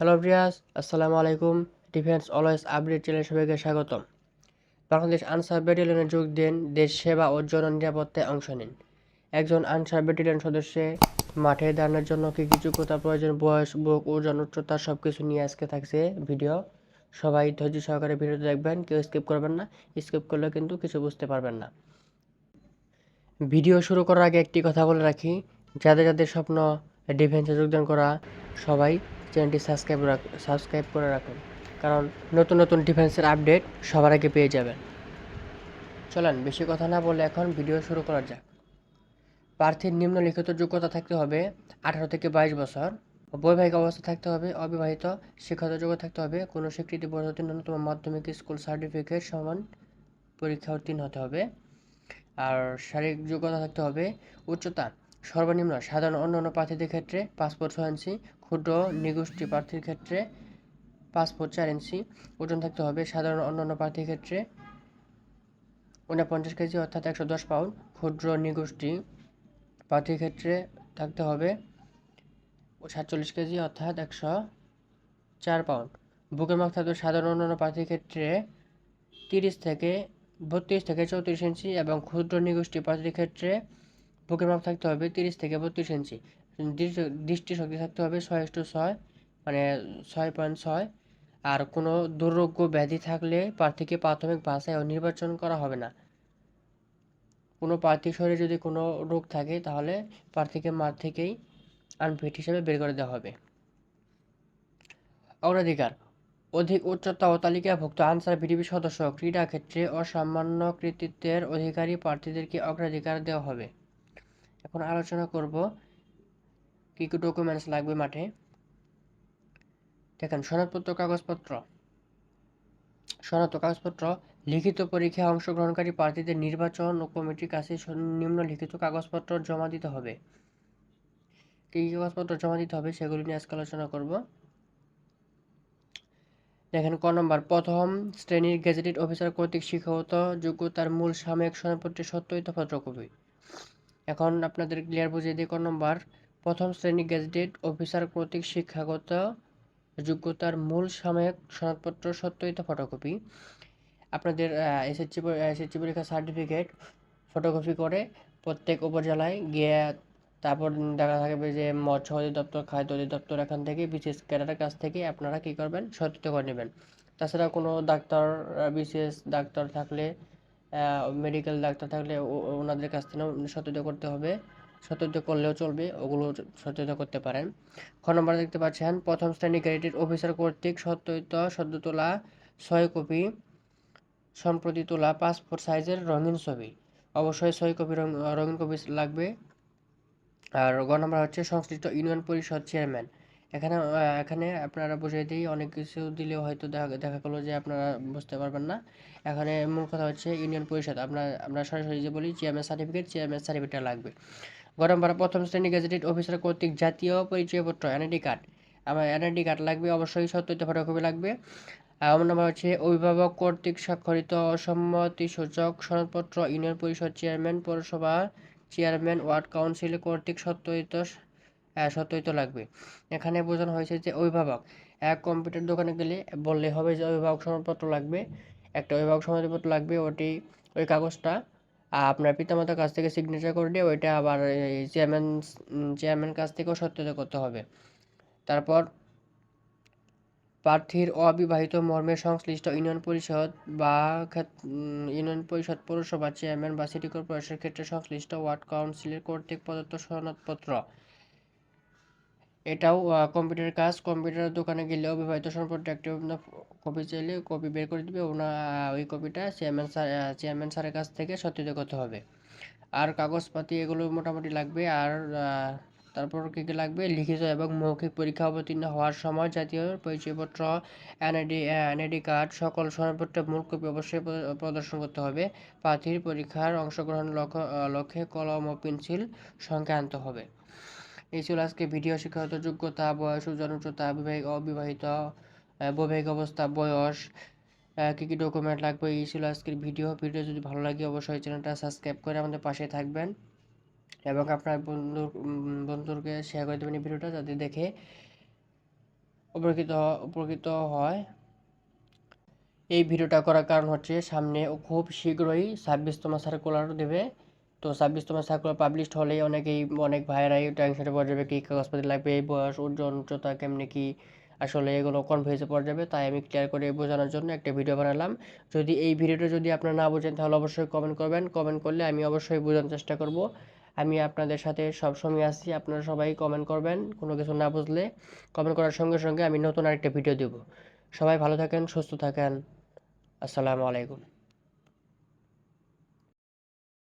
Hello ব্রিয়াস আসসালামু আলাইকুম defence always update channel সবাইকে স্বাগতম। বাংলাদেশ আনসার ব্যাটালিয়নে যোগ দেন দেশ সেবা ও জননিরাপত্তায় অংশ নিন। একজন আনসার ব্যাটালিয়ন সদস্যে মাঠে দাঁড়ানোর জন্য কী কী যোগ্যতা প্রয়োজন, বয়স, বুক, ওজন, উচ্চতা সব কিছু নিয়ে আজকে থাকছে ভিডিও। সবাই ধৈর্য সহকারে ভিডিওটা দেখবেন, কেউ স্কিপ করবেন না। স্কিপ করলে কিন্তু কিছু বুঝতে পারবেন না। ভিডিও শুরু করার আগে একটি কথা বলে রাখি। যাদের যাদের স্বপ্ন ডিফেন্সে যোগদান করা, সবাই চ্যানেলটি সাবস্ক্রাইব সাবস্ক্রাইব করে রাখুন। কারণ নতুন নতুন ডিফেন্সের আপডেট সবার আগে পেয়ে যাবেন। চলেন, বেশি কথা না বলে এখন ভিডিও শুরু করা যাক। প্রার্থীর নিম্নলিখিত যোগ্যতা থাকতে হবে আঠারো থেকে বাইশ বছর। বৈবাহিক অবস্থা থাকতে হবে, অবিবাহিত শিক্ষাগত যোগ্যতা থাকতে হবে, কোনো স্বীকৃতি পদ্ধতি ন্যূনতম মাধ্যমিক স্কুল সার্টিফিকেট সমান পরীক্ষা উত্তীর্ণ হতে হবে। আর শারীরিক যোগ্যতা থাকতে হবে উচ্চতা সর্বনিম্ন সাধারণ অন্যান্য প্রার্থীদের ক্ষেত্রে ফুট ছয় ইঞ্চি, ক্ষুদ্র নিগোষ্ঠী প্রার্থীর ক্ষেত্রে ফুট চার ইঞ্চি, ওজন থাকতে হবে সাধারণ অন্যান্য প্রার্থীর ক্ষেত্রে ঊনপঞ্চাশ কেজি অর্থাৎ একশো দশ পাউন্ড, ক্ষুদ্র নিগোষ্ঠী প্রার্থীর ক্ষেত্রে থাকতে হবে সাতচল্লিশ কেজি অর্থাৎ একশো চার পাউন্ড। বুকের মাপ থাকবে সাধারণ অন্যান্য প্রার্থীর ক্ষেত্রে তিরিশ থেকে বত্রিশ থেকে চৌত্রিশ ইঞ্চি এবং ক্ষুদ্র নিগোষ্ঠী প্রার্থীর ক্ষেত্রে বুকের মাপ থাকতে হবে তিরিশ থেকে বত্রিশ ইঞ্চি। দৃষ্টি- দৃষ্টিশক্তি থাকতে হবে ছয় ইস্টু ছয় মানে ছয় পয়েন্ট ছয়। আর কোনো দুর্রোগ্য ব্যাধি থাকলে প্রার্থীকে প্রাথমিক বাছাই ও নির্বাচন করা হবে না। কোনো প্রার্থীর শরীরে যদি কোনো রোগ থাকে, তাহলে প্রার্থীকে মাঠ থেকেই আনফিট হিসেবে বের করে দেওয়া হবে। অগ্রাধিকার, অধিক উচ্চতা ও তালিকাভুক্ত আনসার বিডিবি সদস্য ক্রীড়া ক্ষেত্রে অসামান্য কৃতিত্বের অধিকারী প্রার্থীদেরকে অগ্রাধিকার দেওয়া হবে। এখন আলোচনা করব কী কী ডকুমেন্টস লাগবে মাঠে। দেখেন, সনদপত্র, কাগজপত্র। সনদ কাগজপত্র, লিখিত পরীক্ষায় অংশগ্রহণকারী প্রার্থীদের নির্বাচন ও কমিটির কাছে নিম্নলিখিত কাগজপত্র জমা দিতে হবে। কী কী কাগজপত্র জমা দিতে হবে সেগুলি নিয়ে আজকে আলোচনা করব। দেখেন, ক নম্বর, প্রথম শ্রেণির গেজেটেড অফিসার কর্তৃক শিক্ষাগত যোগ্যতার মূল সাময়িক সনদপত্রের সত্যায়িত ফটোকপি এখন আপনাদের ক্লিয়ার বুঝিয়ে দিই ক নম্বর প্রথম শ্রেণি গেজেটেড অফিসার কর্তৃক শিক্ষাগত যোগ্যতার মূল সাময়িক সনদপত্র সত্যায়িত ফটোকপি আপনাদের এসএসসি এসএসসি পরীক্ষার সার্টিফিকেট ফটোকপি করে প্রত্যেক উপজেলায় গিয়ে তারপর দেখা থাকবে যে মৎস্য অধিদপ্তর, খাদ্য অধিদপ্তর, এখান থেকে বিশেষ ক্যাডারের কাছ থেকে আপনারা কী করবেন? সত্যায়িত করে নেবেন। তাছাড়া কোনো ডাক্তার বিশেষ ডাক্তার থাকলে মেডিকেল ডাক্তার থাকলে ওনাদের কাছ থেকেও সত্যায়িত করতে হবে। সত্যায়িত করলেও চলবে ওগুলো সত্যায়িত করতে পারেন। খ নম্বর দেখতে পাচ্ছেন, প্রথম শ্রেণি গ্রেডেড অফিসার কর্তৃক সত্যায়িত সদ্য তোলা ছয় কপি সম্প্রতি তোলা পাসপোর্ট সাইজের রঙিন ছবি। অবশ্যই ছয় কপি রঙ- রঙিন কপি লাগবে। আর গ নম্বর হচ্ছে সংশ্লিষ্ট ইউনিয়ন পরিষদ চেয়ারম্যান এখানে এখানে আপনারা বুঝিয়ে দিই, অনেক কিছু দিলেও হয়তো দেখা দেখা গেলো যে আপনারা বুঝতে পারবেন না। এখানে মূল কথা হচ্ছে ইউনিয়ন পরিষদ। আপনার আমরা সরাসরি যে বলি চেয়ারম্যান সার্টিফিকেট চেয়ারম্যান সার্টিফিকেট লাগবে। গ নম্বর প্রথম শ্রেণি গেজেটেড অফিসার কর্তৃক জাতীয় পরিচয়পত্র এনআইডি কার্ড আমার এনআইডি কার্ড লাগবে, অবশ্যই সত্যায়িত ফটোকপি লাগবে। আমার নম্বর হচ্ছে অভিভাবক কর্তৃক স্বাক্ষরিত অসম্মতি সূচক সনদপত্র, ইউনিয়ন পরিষদ চেয়ারম্যান পৌরসভা চেয়ারম্যান ওয়ার্ড কাউন্সিল কর্তৃক সত্যায়িত আহ, সত্যায়িত লাগবে। এখানে বোঝানো হয়েছে যে অভিভাবক এক কম্পিউটার দোকানে গেলে বললে হবে যে অভিভাবক সনদপত্র লাগবে একটা অভিভাবক সনদপত্র লাগবে ওটি ওই কাগজটা আপনার পিতামাতার কাছ থেকে সিগনেচার করে দিয়ে ওইটা আবার চেয়ারম্যান চেয়ারম্যান কাছ থেকেও সত্যায়িত করতে হবে। তারপর প্রার্থীর অবিবাহিত মর্মে সংশ্লিষ্ট ইউনিয়ন পরিষদ বা ইউনিয়ন পরিষদ পৌরসভা চেয়ারম্যান বা সিটি কর্পোরেশনের ক্ষেত্রে সংশ্লিষ্ট ওয়ার্ড কাউন্সিলের কর্তৃক প্রদত্ত সনদপত্র। এটাও কম্পিউটারের কাজ কম্পিউটারের দোকানে গেলে অবিবাহিত সনদপত্র একটি কপি চাইলে কপি বের করে দিবে। ওনা ওই কপিটা চেয়ারম্যান স্যার চেয়ারম্যান স্যারের কাছ থেকে সত্যায়িত করতে হবে। আর কাগজপাতি এগুলো মোটামুটি লাগবে। আর তারপর কী কী লাগবে? লিখিত এবং মৌখিক পরীক্ষা অবতীর্ণ হওয়ার সময় জাতীয় পরিচয়পত্র এনআইডি এনআইডি কার্ড সকল সনদপত্রের মূল কপি অবশ্যই প্রদর্শন করতে হবে। প্রার্থীর পরীক্ষার অংশগ্রহণ লক্ষ্য লক্ষ্যে কলম ও পেন্সিল সঙ্গে আনতে হবে। এই ছিল আজকে ভিডিও শিক্ষাগত যোগ্যতা, বয়স, ওজন, উচ্চতা, বিবাহিক, অবিবাহিত বৈবাহিক অবস্থা, বয়স কী কী ডকুমেন্ট লাগবে, এই ছিল আজকের ভিডিও। ভিডিও যদি ভালো লাগে অবশ্যই চ্যানেলটা সাবস্ক্রাইব করে আমাদের পাশে থাকবেন এবং আপনার বন্ধু বন্ধুকে শেয়ার করে দেবেন এই ভিডিওটা যাতে দেখে উপকৃত উপকৃত হয়। এই ভিডিওটা করার কারণ হচ্ছে সামনে খুব শীঘ্রই ছাব্বিশতম সার্কুলার দেবে। তো ছাব্বিশতম সার্কুলার পাবলিশড হলেই অনেকেই, অনেক ভাইয়েরাই টেনশনে পড়ে যাবে, কী কাগজপাতি লাগবে, এই বয়স ওজন উচ্চতা কেমনি কি আসলে এগুলো কনফিউজে পড়ে যাবে। তাই আমি ক্লিয়ার করে বোঝানোর জন্য একটা ভিডিও বানালাম। যদি এই ভিডিওটা যদি আপনারা না বোঝেন, তাহলে অবশ্যই কমেন্ট করবেন। কমেন্ট করলে আমি অবশ্যই বোঝানোর চেষ্টা করব। আমি আপনাদের সাথে সবসময় আছি, আপনারা সবাই কমেন্ট করবেন। কোনো কিছু না বুঝলে কমেন্ট করার সঙ্গে সঙ্গে আমি নতুন আরেকটা ভিডিও দেব। সবাই ভালো থাকেন, সুস্থ থাকেন। আসসালামু আলাইকুম।